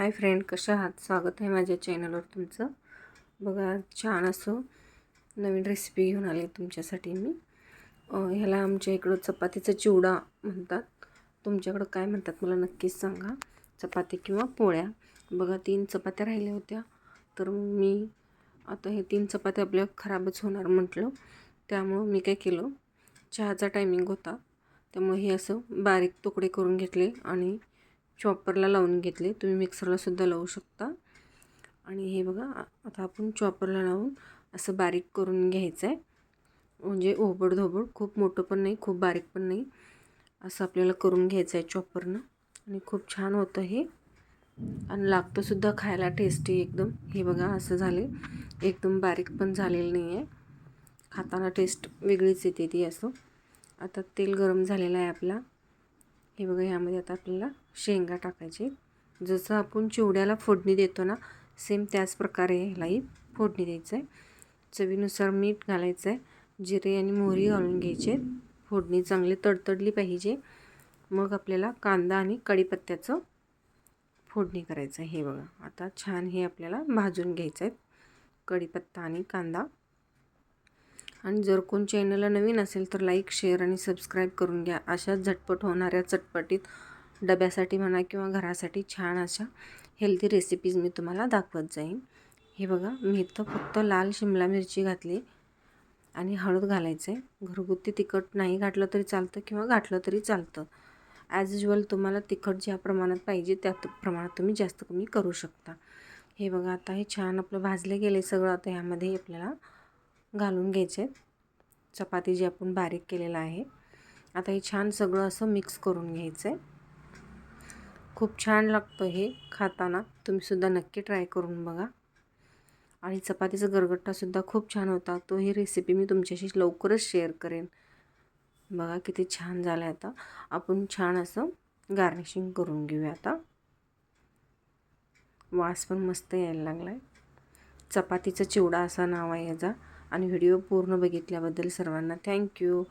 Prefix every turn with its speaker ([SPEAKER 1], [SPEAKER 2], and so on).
[SPEAKER 1] Hi friend कशा आहात? स्वागत आहे माझ्या चॅनलवर तुमचं. बघा छान असं नवीन रेसिपी घेऊन आली तुमच्यासाठी मी. ह्याला आमच्या इकडं चपातीचा चिवडा म्हणतात. तुमच्याकडं काय म्हणतात मला नक्कीच सांगा. चपाती किंवा पोळ्या. बघा तीन चपात्या राहिल्या होत्या. तर मी आता हे तीन चपात्या आपल्या खराबच होणार म्हटलं. त्यामुळं मी काय केलं चहाचा टायमिंग होता. त्यामुळे हे असं बारीक तुकडे करून घेतले आणि चॉपरला लावून घेतले. तुम्ही मिक्सरला सुद्धा लावू शकता. आणि हे बघा आता आपण चॉपरला लावून असं बारीक करून घ्यायचं आहे म्हणजे ओबड धोबड खूप मोठं पण नाही खूप बारीक पण नाही. असं आपल्याला करून घ्यायचं आहे चॉपरनं. आणि खूप छान होतं हे. आणि लागतंसुद्धा खायला टेस्टी एकदम. हे बघा असं झाले एकदम बारीक पण झालेलं नाही आहे खाताना टेस्ट वेगळीच येते ती असं. आता तेल गरम झालेलं आहे आपला. हे बघा ह्यामध्ये आता आपल्याला शेंगा टाकायचे. जसं आपण चिवड्याला फोडणी देतो ना सेम त्याच प्रकारे ह्यालाही फोडणी द्यायचं आहे. चवीनुसार मीठ घालायचं आहे जिरे आणि मोहरी घालून घ्यायचे. फोडणी चांगली तडतडली पाहिजे. मग आपल्याला कांदा आणि कढीपत्त्याचं फोडणी करायचं आहे हे बघा आता छान हे आपल्याला भाजून घ्यायचं आहे कढीपत्ता आणि कांदा. आणि जर कोण चॅनलला नवीन असेल तर लाईक शेअर आणि सबस्क्राईब करून घ्या. अशा झटपट होणाऱ्या चटपटीत डब्यासाठी म्हणा किंवा घरासाठी छान अशा हेल्दी रेसिपीज मी तुम्हाला दाखवत जाईन. हे बघा मी इथं फक्त लाल शिमला मिरची घातली आणि हळद घालायचं आहे घरगुती तिखट नाही घातलं तरी चालतं किंवा घातलं तरी चालतं. ॲज युजल तुम्हाला तिखट ज्या प्रमाणात पाहिजे त्या प्रमाणात तुम्ही जास्त कमी करू शकता. हे बघा आता हे छान आपलं भाजले गेले सगळं आता ह्यामध्ये आपल्याला घालून घ्यायचे चपाती जी आपण बारीक केलेलं आहे. आता हे छान सगळं असं मिक्स करून घ्यायचं आहे खूप छान लागतं हे खाताना. तुम्हीसुद्धा नक्की ट्राय करून बघा. आणि चपातीचा गरगट्टासुद्धा खूप छान होता. तो ही रेसिपी मी तुमच्याशी लवकरच शेअर करेन. बघा किती छान झालं आहे आता. आपण छान असं गार्निशिंग करून घेऊया आता. वास पण मस्त यायला लागला आहे चपातीचा चिवडा असा नाव आहे याचा. आणि व्हिडिओ पूर्ण बघितल्याबद्दल सर्वांना थँक्यू